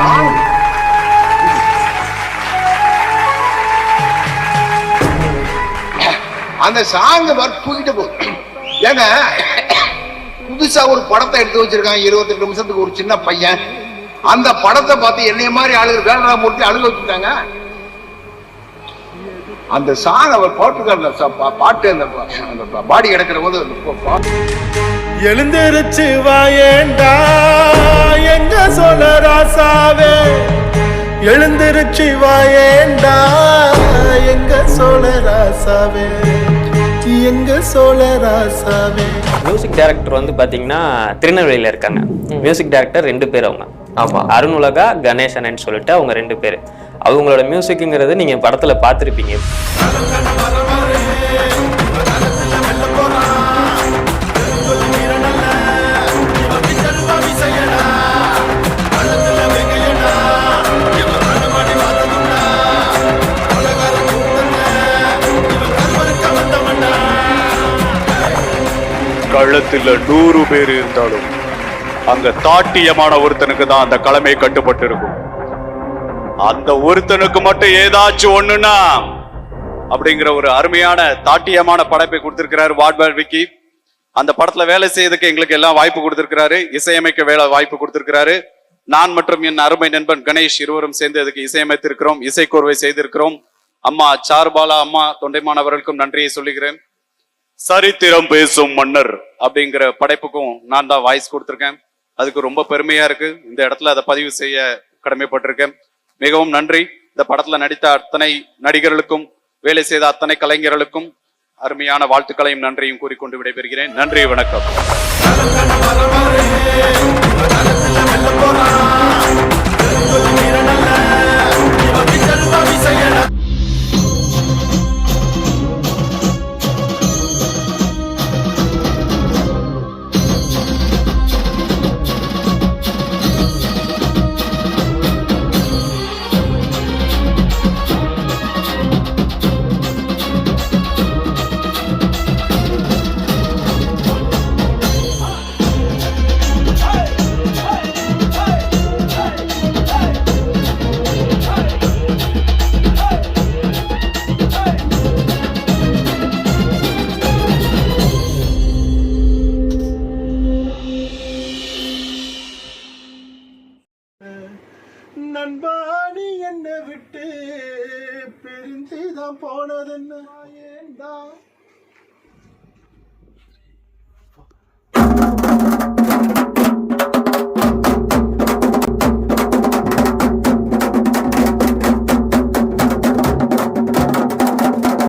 Song அந்த சாங்க தூக்கிட்டு போகுது ஏன்னா புதுசா ஒரு படத்தை எடுத்து வச்சிருக்காங்க. இருபத்தெட்டு நிமிஷத்துக்கு ஒரு சின்ன பையன். அந்த படத்தை பார்த்து என்னைய மாதிரி ஆளுங்க வேலராமூர்த்தி அழுக வச்சுட்டாங்க. அந்த சாங் அவர் போட்டிருக்காரு அந்த பாட்டு அந்த பாடி கிடக்கிற போது எழுந்திருச்சு வாயேண்டா. எழுந்திருச்சு வாயேண்டா. எங்க சொல்ல ராசாவே எங்க சொல்ல ராசாவே மியூசிக் டைரக்டர் வந்து பாத்தீங்கன்னா திருநெல்வேலியில இருக்காங்க. மியூசிக் டைரக்டர் ரெண்டு பேர் அவங்க. ஆமா. அருண் உலகா கணேசன் சொல்லிட்டு அவங்க ரெண்டு பேர். அவங்களோட மியூசிக்குங்கிறது நீங்க படத்துல பார்த்திருப்பீங்க. கழுத்துல நூறு பேர் இருந்தாலும் அங்க தாட்டியமான ஒருத்தனுக்கு தான் அந்த கடமை கட்டுப்பட்டு இருக்கும் அந்த ஒருத்தனுக்கு மட்டும் ஏதாச்சும் ஒண்ணுன்னா அப்படிங்கிற ஒரு அருமையான தாட்டியமான படைப்பை கொடுத்திருக்கிறாரு வாட்பால் விக்கி. அந்த படத்துல வேலை செய்யறதுக்கு எங்களுக்கு எல்லாம் வாய்ப்பு கொடுத்திருக்கிறாரு. இசையமைக்க வேலை வாய்ப்பு கொடுத்திருக்கிறாரு. நான் மற்றும் என் அருமை நண்பன் கணேஷ் இருவரும் சேர்ந்து அதுக்கு இசையமைத்திருக்கிறோம் இசைக்கோர்வை செய்திருக்கிறோம். அம்மா சார்பாலா அம்மா தொண்டைமானவர்களுக்கும் நன்றியை சொல்லுகிறேன். சரித்திரம் பேசும் மன்னர் அப்படிங்கிற படைப்புக்கும் நான் தான் வாய்ஸ் கொடுத்துருக்கேன். அதுக்கு ரொம்ப பெருமையா இருக்கு. இந்த இடத்துல அதை பதிவு செய்ய கடமைப்பட்டிருக்கேன். மிகவும் நன்றி. இந்த படத்துல நடித்த அத்தனை நடிகர்களுக்கும் வேலை செய்த அத்தனை கலைஞர்களுக்கும் அருமையான வாழ்த்துக்களையும் நன்றியும் கூறிக்கொண்டு விடைபெறுகிறேன். நன்றி வணக்கம். நண்பாணி என்னை விட்டு பிரிந்துதான் போனதென்ன? ஏண்டா